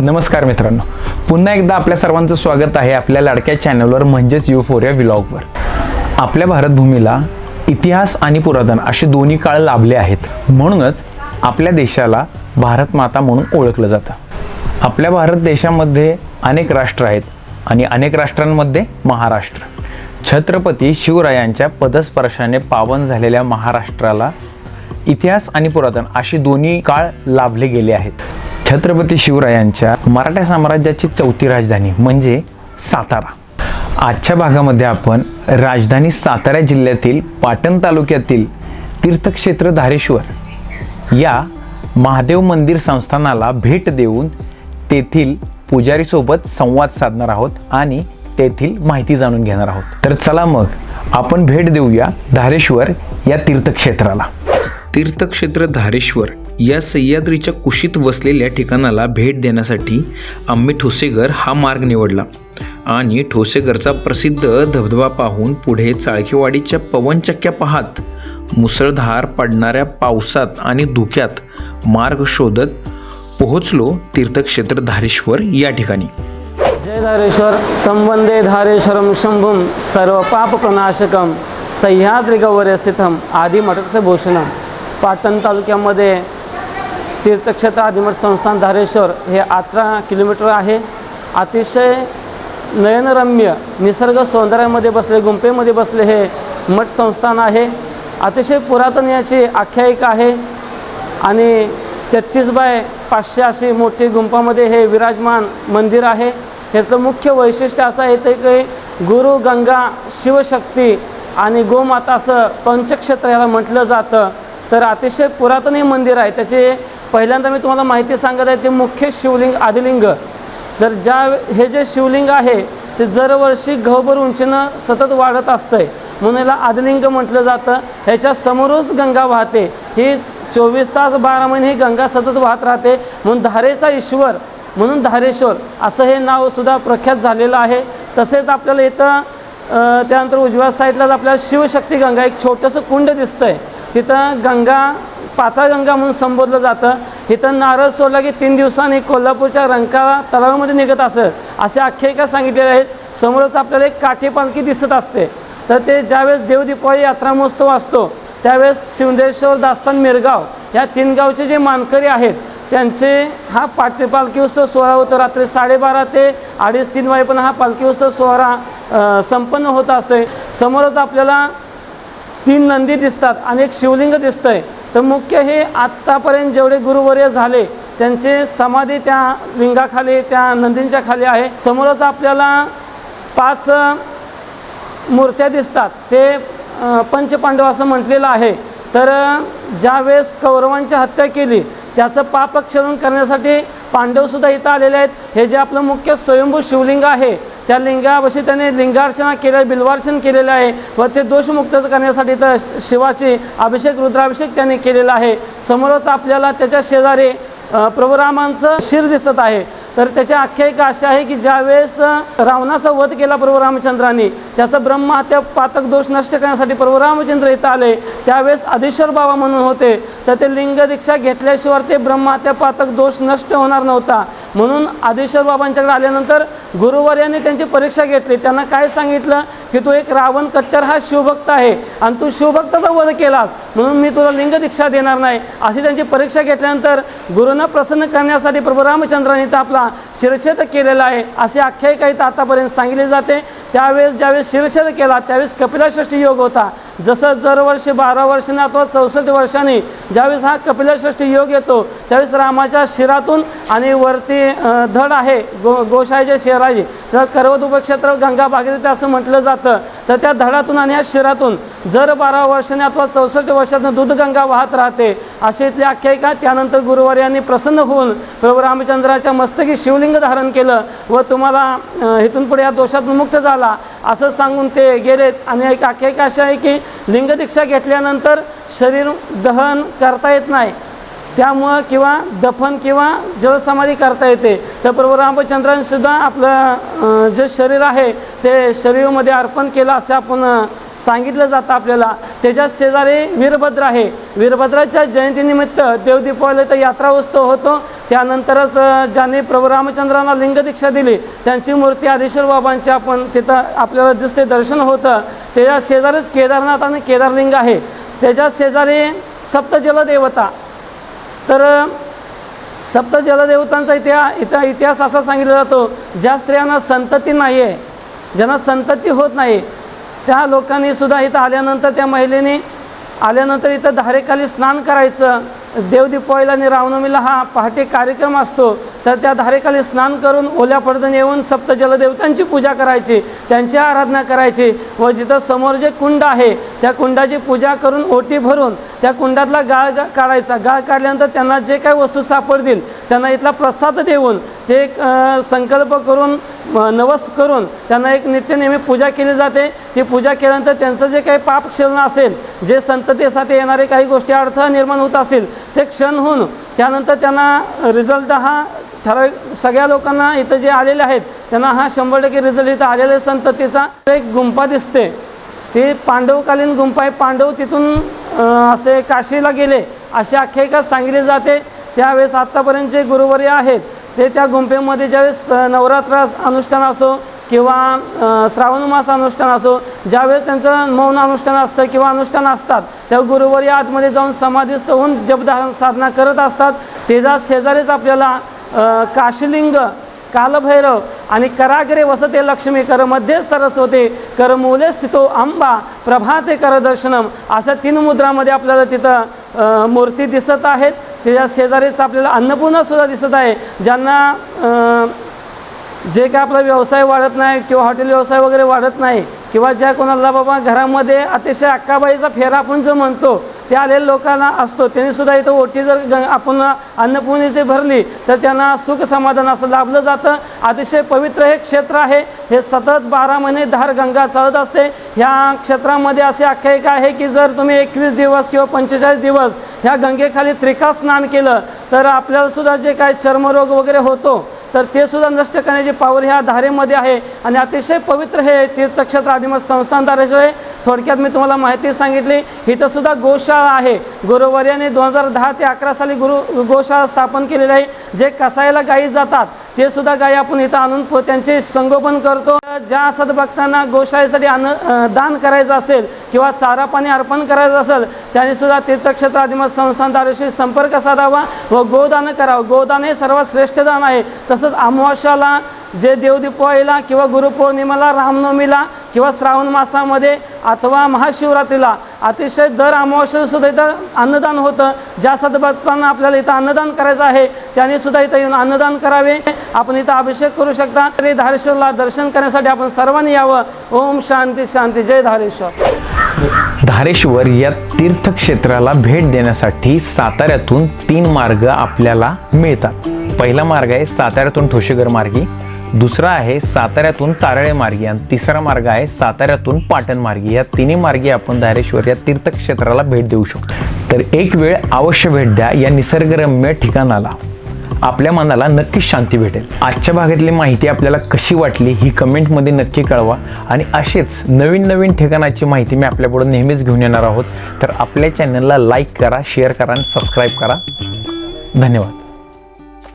नमस्कार मित्रांनो. पुन्हा एकदा आपल्या सर्वांचं स्वागत आहे आपल्या लाडक्या चॅनलवर म्हणजेच युफोरिया व्लॉगवर आपल्या भारतभूमीला इतिहास आणि पुरातन असे दोन्ही काळ लाभले आहेत. म्हणूनच आपल्या देशाला भारत माता म्हणून ओळखलं जातं. आपल्या भारत देशामध्ये अनेक राष्ट्र आहेत आणि अनेक राष्ट्रांमध्ये महाराष्ट्र. छत्रपती शिवरायांच्या पदस्पर्शाने पावन झालेल्या महाराष्ट्राला इतिहास आणि पुरातन अशी दोन्ही काळ लाभले गेले आहेत. छत्रपती शिवरायांच्या मराठा साम्राज्याची चौथी राजधानी म्हणजे सातारा. आजच्या भागामध्ये आपण राजधानी सातारा जिल्ह्यातील पाटण तालुक्यातील तीर्थक्षेत्र धारेश्वर या महादेव मंदिर संस्थानाला भेट देऊन तेथील पुजारीसोबत संवाद साधणार आहोत आणि तेथील माहिती जाणून घेणार आहोत. तर चला मग आपण भेट देऊया धारेश्वर या तीर्थक्षेत्राला. तीर्थक्षेत्र धारेश्वर या सह्याद्रीच्या कुशीत वसलेल्या ठिकाणाला भेट देण्यासाठी आम्ही ठोसेघर हा मार्ग निवडला. आणि ठोसेघरचा प्रसिद्ध धबधबा पाहून पुढे चाळकेवाडीच्या पवनचक्क्या पाहात मुसळधार पडणाऱ्या पावसात आणि धुक्यात मार्ग शोधत पोहोचलो तीर्थक्षेत्र धारेश्वर या ठिकाणी. जय धारेश्वर. तम वंदे धारेश्वरं शंभुं सर्वपापप्रनाशकं सह्याद्रिगौर्य स्थितम आदिमठचं भूषणम. पाटण तालुक्यामध्ये तीर्थक्षेत्र आदिमठ संस्थान धारेश्वर हे अठरा किलोमीटर आहे. अतिशय नयनरम्य निसर्ग सौंदर्यामध्ये बसले गुंफेमध्ये बसले हे मठ संस्थान आहे. अतिशय पुरातन याची आख्यायिका आहे. आणि तेहतीस बाय पाचशे अशी मोठी गुंफामध्ये हे विराजमान मंदिर आहे. ह्याचं मुख्य वैशिष्ट्य असं आहे ते की गुरु गंगा शिवशक्ती आणि गोमाता असं पंचक्षेत्र याला म्हटलं जातं. तर अतिशय पुरातन हे मंदिर आहे. त्याचे पहिल्यांदा मी तुम्हाला माहिती सांगत आहे ते मुख्य शिवलिंग आदिलिंग. तर ज्या हे जे शिवलिंग आहे ते दरवर्षी घवभर उंचीनं सतत वाढत असतंय. म्हणून याला आदिलिंग म्हटलं जातं. ह्याच्या समोरच गंगा वाहते. ही चोवीस तास बारा महिने ही गंगा सतत वाहत राहते. म्हणून धारेचा ईश्वर म्हणून धारेश्वर असं हे नावसुद्धा प्रख्यात झालेलं आहे. तसेच आपल्याला इथं त्यानंतर उजव्या साईडलाच आपल्याला शिवशक्ती गंगा एक छोटंसं कुंड दिसतंय. तिथं गंगा पाताळगंगा म्हणून संबोधलं जातं. इथं नारळ सोडला की तीन दिवसांनी कोल्हापूरच्या रंकाळा तलावामध्ये निघत असं. असे आख्यायिका सांगितलेल्या आहेत. समोरच आपल्याला एक काठी पालखी दिसत असते. तर ते ज्यावेळेस देवदीपावली यात्रा महोत्सव असतो त्यावेळेस शिवंदेश्वर दास्तान मिरगाव या तीन गावचे जे मानकरी आहेत त्यांचे हा पाठी पालखी उत्सव सोहळा होतो. रात्री साडेबारा ते अडीच तीन वाजेपर्यंत हा पालखी उत्सव सोहळा संपन्न होत असतोय. समोरच आपल्याला तीन नंदी दिसतात आणि एक शिवलिंग दिसतंय. तर मुख्य हे आत्तापर्यंत जेवढे गुरुवर्य झाले त्यांचे समाधी त्या लिंगाखाली त्या नंदींच्या खाली आहे. समोरच आपल्याला पाच मूर्त्या दिसतात. ते पंचपांडव असं म्हटलेलं आहे. तर ज्यावेळेस कौरवांची हत्या केली त्याचं पापक्षरण करण्यासाठी पांडवसुद्धा इथं आलेले आहेत. हे जे आपलं मुख्य स्वयंभू शिवलिंग आहे त्या लिंगापाशी त्याने लिंगार्चना केल्या बिल्वार्चन केलेलं आहे व ते दोषमुक्त करण्यासाठी तर शिवाची अभिषेक रुद्राभिषेक त्याने केलेला आहे. समोरच आपल्याला त्याच्या शेजारी प्रभुरामांचं शिर दिसत आहे. तर त्याच्या आख्यायिका अशी आहे की ज्यावेळेस रावणाचा वध केला प्रभू रामचंद्रांनी त्याचा ब्रह्महत्या पातक दोष नष्ट करण्यासाठी प्रभू रामचंद्र इथं आले. त्यावेळेस आदिश्वर बाबा म्हणून होते. तर ते लिंग दीक्षा घेतल्याशिवाय ते ब्रह्महत्या पातक दोष नष्ट होणार नव्हता. म्हणून आदिश्वर बाबांच्याकडे आल्यानंतर गुरुवर्याने त्यांची परीक्षा घेतली. त्यांना काय सांगितलं? की तू एक रावण कट्टर हा शिवभक्त आहे आणि तू शिवभक्ताचा वध केलास. म्हणून मी तुला लिंग दीक्षा देणार नाही. अशी त्यांची परीक्षा घेतल्यानंतर गुरुंना प्रसन्न करण्यासाठी प्रभू रामचंद्रांनी तर आपला शिरछेद केलेला आहे. अशी आख्यायिका इथं आतापर्यंत सांगितली जाते. त्यावेळेस ज्यावेळेस शिरछेद केला त्यावेळेस कपिलाषष्ठी योग होता. जसं दरवर्षी बारा वर्षांनी अथवा चौसष्ट वर्षांनी ज्यावेळेस हा कपिलषष्ठी योग येतो त्यावेळेस रामाच्या शिरातून आणि वरती धड आहे गो गोशाईच्या शेराची तर करवत उपक्षेत्र गंगा भागीरथी असं म्हटलं जातं. तर त्या धडातून आणि या शिरातून जर बारा वर्षाने अथवा चौसष्ट वर्षातून दूधगंगा वाहत राहते अशी इथली आख्यायिका त्यानंतर गुरुवार यांनी प्रसन्न होऊन प्रभू रामचंद्राच्या मस्तकी शिवलिंग धारण केलं व तुम्हाला इथून पुढे या दोषातून मुक्त झाला. असं सांगून ते गेलेत. आणि एक आख्यायिका अशी आहे की लिंगदीक्षा घेतल्यानंतर शरीर दहन करता येत नाही. त्यामुळं किंवा दफन किंवा जलसमाधी करता येते. तर प्रभू रामचंद्रांनीसुद्धा आपलं जे शरीर आहे ते शरीरामध्ये अर्पण केलं असं आपण सांगितलं जातं आपल्याला. त्याच्या शेजारी वीरभद्र आहे. वीरभद्राच्या जयंतीनिमित्त देवदीपावली तर यात्रा उत्सव होतो. त्यानंतरच ज्यांनी प्रभू रामचंद्रांना लिंगदीक्षा दिली त्यांची मूर्ती आदेश्वर बाबांची आपण तिथं आपल्याला दिसते दर्शन होतं. त्याच्या शेजारीच केदारनाथ आणि केदारलिंग आहे. त्याच्या शेजारी सप्त जलदेवता तर सप्त जलदेवतांचा इतिहास इथं इतिहास असा सांगितला जातो ज्या स्त्रियांना संतती नाही आहे ज्यांना संतती होत नाही त्या लोकांनी सुद्धा इथं आल्यानंतर त्या महिलेने आल्यानंतर इथं धारेखाली स्नान करायचं देवदीपावलीला आणि रामनवमीला हा पहाटे कार्यक्रम असतो. तर त्या धारेखाली स्नान करून ओल्या पडद्याने येऊन सप्त जलदेवतांची पूजा करायची त्यांची आराधना करायची व जिथं समोर जे कुंड आहे त्या कुंडाची पूजा करून ओटी भरून त्या कुंडातला गाळ गा- काढायचा. गाळ काढल्यानंतर त्यांना जे काही वस्तू सापडतील त्यांना इथला प्रसाद देऊन ते एक संकल्प करून नवस करून त्यांना एक नित्यनेहमी पूजा केली जाते. ती पूजा केल्यानंतर त्यांचं जे काही पाप क्षरण असेल जे संततेसाठी येणारे काही गोष्टी अडथळा निर्माण होत असतील ते क्षण होऊन त्यानंतर त्यांना रिझल्ट हा ठराविक सगळ्या लोकांना इथं जे आलेले आहेत त्यांना हा शंभर टक्के रिझल्ट इथं आलेल्या संततीचा एक गुंफा दिसते. ती पांडवकालीन गुंफा आहे. पांडव तिथून असे काशीला गेले. अशी आख्यायिका सांगितली जाते. त्यावेळेस आत्तापर्यंत जे गुरुवर्य आहेत ते त्या गुंफेमध्ये ज्यावेळेस नवरात्र अनुष्ठान असो किंवा श्रावण मास अनुष्ठान असो ज्यावेळेस त्यांचं मौन अनुष्ठान असतं किंवा अनुष्ठान असतात त्या गुरुवारी आतमध्ये जाऊन समाधीस्थ होऊन जपधारण साधना करत असतात. तेजा शेजारीच आपल्याला काशीलिंग कालभैरव आणि करागरे वसते लक्ष्मी कर मध्ये सरस्वती कर मूले स्थितो अंबा प्रभाते करदर्शनम अशा तीन मुद्रामध्ये आपल्याला तिथं मूर्ती दिसत आहेत. त्याच्या शेजारीच आपल्याला अन्नपूर्णासुद्धा दिसत आहे ज्यांना जे काय आपला व्यवसाय वाढत नाही किंवा हॉटेल व्यवसाय वगैरे वाढत नाही किंवा ज्या कोणाला बाबा घरामध्ये अतिशय अक्काबाईचा फेरा आपण जो म्हणतो ते आलेल्या लोकांना असतो. त्यांनी सुद्धा इथं ओटी जर आपण अन्नपूर्णेची भरली तर त्यांना सुख समाधान असं लाभलं जातं. अतिशय पवित्र हे क्षेत्र आहे. हे सतत बारा महिने धार गंगा चालत असते. ह्या क्षेत्रामध्ये असे आख्यायिका आहे की जर तुम्ही एकवीस दिवस किंवा पंचेचाळीस दिवस ह्या गंगेखाली त्रिका स्नान केलं तर आपल्याला सुद्धा जे काही चर्मरोग वगैरे होतो तर ते सुद्धा नष्ट करण्याची पावर ह्या धारेमध्ये आहे. आणि अतिशय पवित्र हे तीर्थक्षेत्र आदिमत संस्थान धारेश्वर आहे थोडक्यात मी तुम्हाला माहिती सांगितली इथं सुद्धा गोशाळा आहे. गुरुवर्याने दोन हजार दहा ते अकरा साली गुरु गोशाळा स्थापन केलेली आहे. जे कसायला गायी जातात ते सुद्धा गायी आपण इथं आणून त्यांचे संगोपन करतो. ज्या सद्भक्तांना गोशाळेसाठी अन्न दान करायचं असेल किंवा चारा पाणी अर्पण करायचं असेल त्यांनी सुद्धा तीर्थक्षेत्र आदिमत संस्थान संपर्क साधावा व गोदान करावं. गोदान हे सर्वात श्रेष्ठ दान आहे. तसंच अमावास्याला जे देवदीपावलीला किंवा गुरुपौर्णिमेला रामनवमीला किंवा श्रावण मासामध्ये अथवा महाशिवरात्रीला अतिशय दर अमावास्येला सुद्धा इथं अन्नदान होतं. ज्या सद्भक्तांना आपल्याला इथं अन्नदान करायचं आहे त्यांनी सुद्धा इथं येऊन अन्नदान करावे. आपण इथं अभिषेक करू शकता. तरी धारेश्वरला दर्शन करण्यासाठी आपण सर्वांनी यावं. ओम शांती शांती. जय धारेश्वर. धारेश्वर या तीर्थक्षेत्राला भेट देण्यासाठी साताऱ्यातून तीन मार्ग आपल्याला मिळतात. पहिला मार्ग आहे साताऱ्यातून ठोशेघर मार्गी. दुसरा आहे साताऱ्यातून तारळे मार्गी आणि तिसरा मार्ग आहे साताऱ्यातून पाटण मार्गी. या तिन्ही मार्गी आपण धारेश्वर या तीर्थक्षेत्राला भेट देऊ शकतो. तर एक वेळ अवश्य भेट द्या या निसर्गरम्य ठिकाणाला. आपल्या मनाला नक्कीच शांती भेटेल. आजच्या भागातली माहिती आपल्याला कशी वाटली ही कमेंटमध्ये नक्की कळवा आणि असेच नवीन नवीन ठिकाणाची माहिती मी आपल्यापुढे नेहमीच घेऊन येणार आहोत. तर आपल्या चॅनलला लाईक करा शेअर करा आणि सबस्क्राईब करा. धन्यवाद.